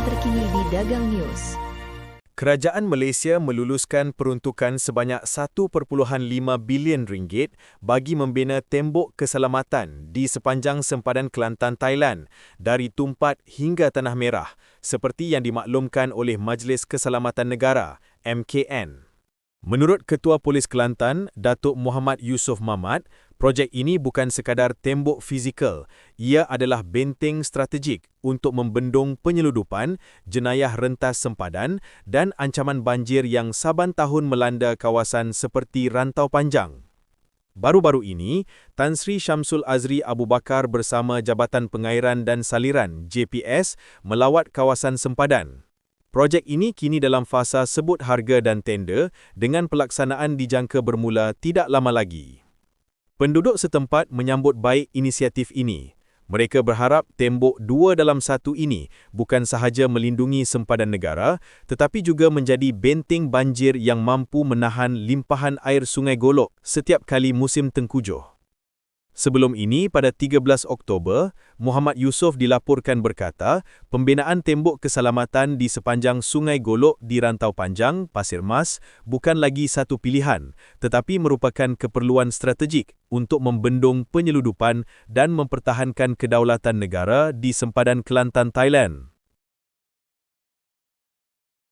terkini di Dagang News. Kerajaan Malaysia meluluskan peruntukan sebanyak 1.5 bilion ringgit bagi membina tembok keselamatan di sepanjang sempadan Kelantan Thailand dari Tumpat hingga Tanah Merah seperti yang dimaklumkan oleh Majlis Keselamatan Negara MKN. Menurut Ketua Polis Kelantan, Datuk Muhammad Yusof Mamat, projek ini bukan sekadar tembok fizikal, ia adalah benteng strategik untuk membendung penyeludupan, jenayah rentas sempadan dan ancaman banjir yang saban tahun melanda kawasan seperti Rantau Panjang. Baru-baru ini, Tan Sri Syamsul Azri Abu Bakar bersama Jabatan Pengairan dan Saliran JPS melawat kawasan sempadan. Projek ini kini dalam fasa sebut harga dan tender dengan pelaksanaan dijangka bermula tidak lama lagi. Penduduk setempat menyambut baik inisiatif ini. Mereka berharap tembok dua dalam satu ini bukan sahaja melindungi sempadan negara tetapi juga menjadi benteng banjir yang mampu menahan limpahan air sungai Golok setiap kali musim tengkujuh. Sebelum ini, pada 13 Oktober, Muhammad Yusof dilaporkan berkata, pembinaan tembok keselamatan di sepanjang Sungai Golok di Rantau Panjang, Pasir Mas, bukan lagi satu pilihan, tetapi merupakan keperluan strategik untuk membendung penyeludupan dan mempertahankan kedaulatan negara di sempadan Kelantan, Thailand.